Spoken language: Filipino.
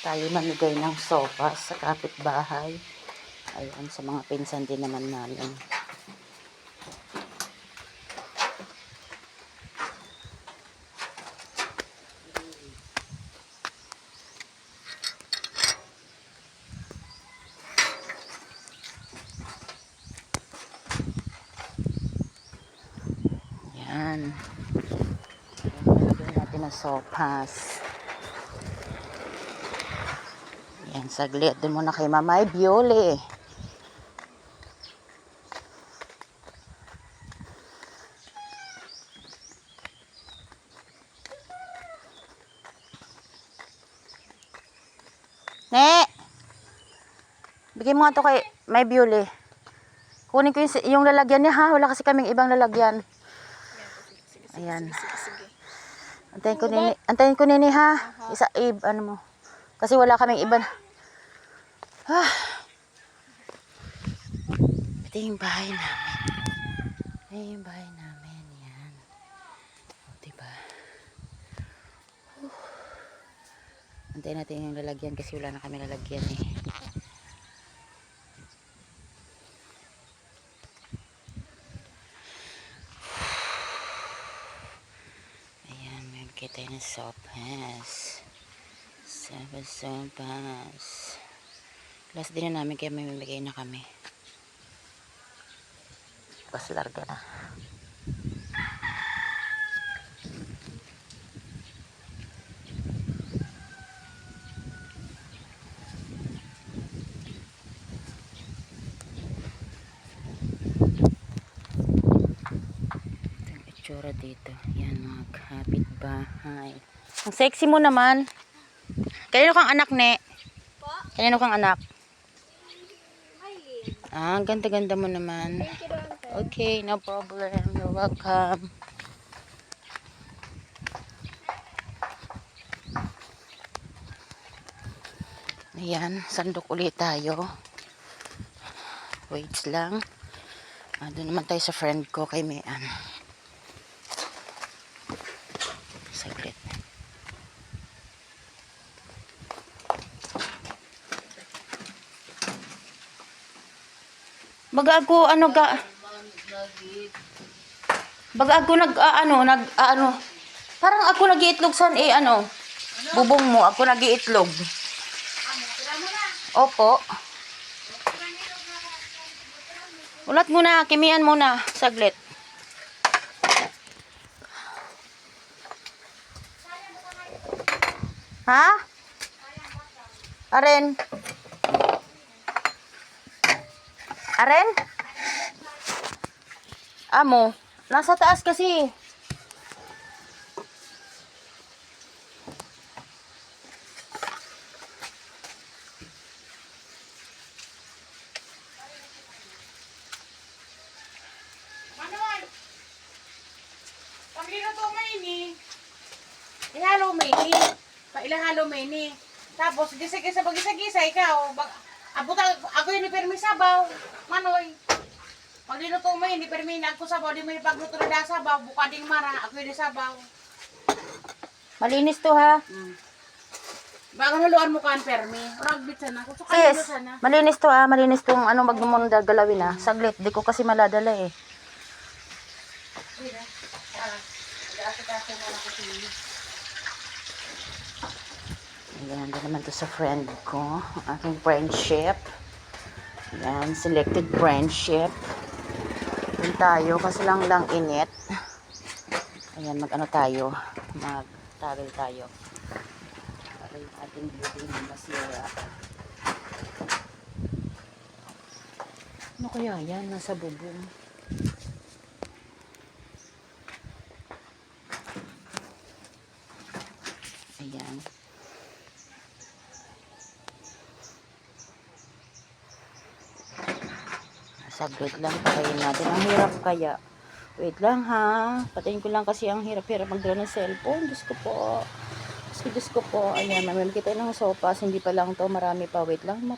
tayo mamigay ng sofa sa kapitbahay. Ayan, sa mga pinsan din naman namin. Yan. Lagyan natin ng sopas. Yan, saglit. Doon muna kay Mamay Biole. Ne! Bigay mo nga to kay May Biole. Kunin ko yung, yung lalagyan niya ha. Wala kasi kaming ibang lalagyan. Ayan. Antayin ko nini, antayin ko nini ha. Isa ib ano mo. Kasi wala kaming iba. Ah. Ito yung bahay namin. Ito yung bahay namin. Yan. O, diba? Uh. Antayin natin yung lalagyan kasi wala na kami lalagyan eh. Ayan, meron kita yung soft hands. 7,000 pounds. Last din na namin kaya may mamigay na kami. Tapos larga na. itsura dito. Yan mga kapitbahay. Ang sexy mo naman. Kanino kang anak, ne? Kanino kang anak? Ah, ang ganda-ganda mo naman. Okay, no problem. You're welcome. Ayan, sandok ulit tayo. Wait lang. Ah, doon naman tayo sa friend ko kay Mian. Saglit. Baga ako ano ga Baga ako nag ah, ano nag ah, ano Parang ako nagiitlog san eh ano Bubong mo ako nagiitlog Opo Ulat muna, kimian muna, saglit. Ha? Aren? Aren? Amo, nasa taas kasi. Ihalo mo ini. Pailahalo mo ini. Tapos, gisa-gisa, pag-gisa-gisa, ikaw, bag, abot ako, ako yung permi sabaw. Manoy. Pagluluto mo ini, permi na ako sabaw, di mo yung pagluto na sabaw, buka ding mara, ako yung sabaw. Malinis to ha. Hmm. Baka haluan mo kan permi. Ragbit sana. Kung suka Sis, sana. malinis to ha. Malinis tong ano magmumunda galawin ha. Saglit, di ko kasi maladala eh. Ayan, doon naman to sa friend ko. Aking friendship. Ayan, selected friendship. Doon tayo, kasi lang lang init. Ayan, mag ano tayo. Mag travel tayo. Para yung ating building na masira. Ano kaya yan? Nasa bubong. Ayan. Saglit lang patayin natin. Ang hirap kaya. Wait lang ha. Patayin ko lang kasi ang hirap-hirap magdala ng cellphone. Diyos ko po. Diyos ko, Diyos ko po. Ayan, mamimigay tayo ng sopas. Hindi pa lang to. Marami pa. Wait lang.